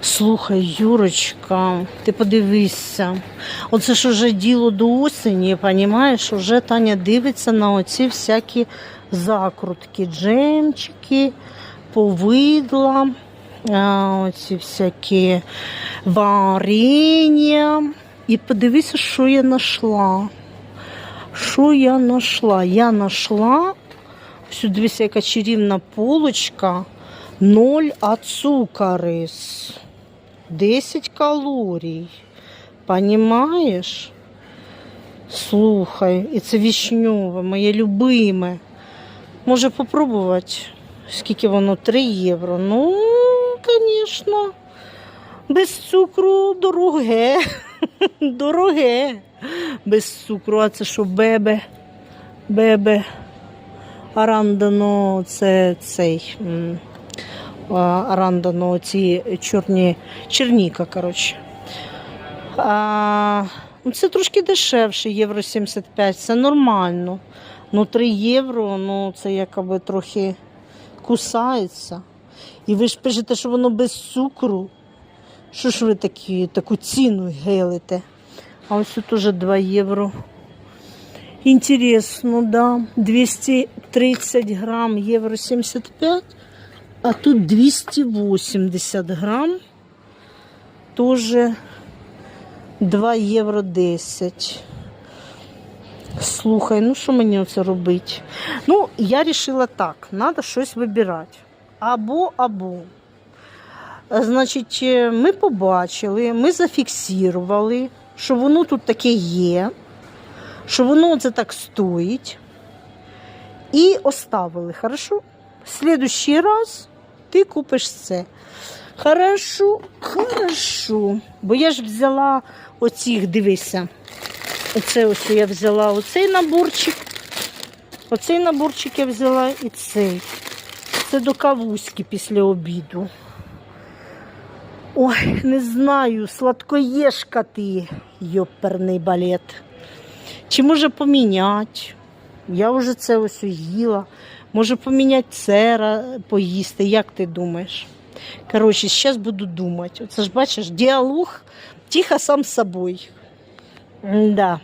Слухай, Юрочка, ти подивися. Оце ж уже діло до осені, понімаєш? Уже Таня дивиться на оці всякі закрутки, джемчики, повидла, оці всякі варення. І подивися, що я знайшла. Що я знайшла? Я знайшла, ось дивися, яка чарівна полочка. Ноль ацукарис. 10 калорій. Понімаєш? Слухай, і це вішньове, моє любиме. Може попробувати, скільки воно? 3 євро. Ну, звісно, без цукру дороге. Дороге. Без цукру, а це що бебе? Бебе. Арандано, це цей. А, ці чорні черніка, коротше. А, ну, це трошки дешевше, євро 75, це нормально. Ну, 3 євро, ну це якоби трохи кусається. І ви ж пишете, що воно без цукру. Що ж ви такі, таку ціну гелите? А ось тут уже 2 євро. Интересно, да. 230 грам євро 75, а тут 280 грам. Тоже 2 євро 10. Слухай, ну що мені оце робити? Ну, я вирішила так, треба щось вибирати. Або, або. Значить, е, ми побачили, ми зафіксували, що воно тут таке є, що воно це так стоїть. І оставили, хорошо? В следующий раз ти купиш це. Хорошо, хорошо. Бо я ж взяла оцих, дивися. Оце ось я взяла оцей наборчик. Оцей наборчик я взяла і цей. Це до кавуськи після обіду. Ой, не знаю, сладкоєшка ти, йоперний балет. Чи може поміняти? Я вже це ось їла. Може поміняти це поїсти, як ти думаєш? Коротше, зараз буду думати. Оце ж бачиш, діалог тихо сам з собою. Да.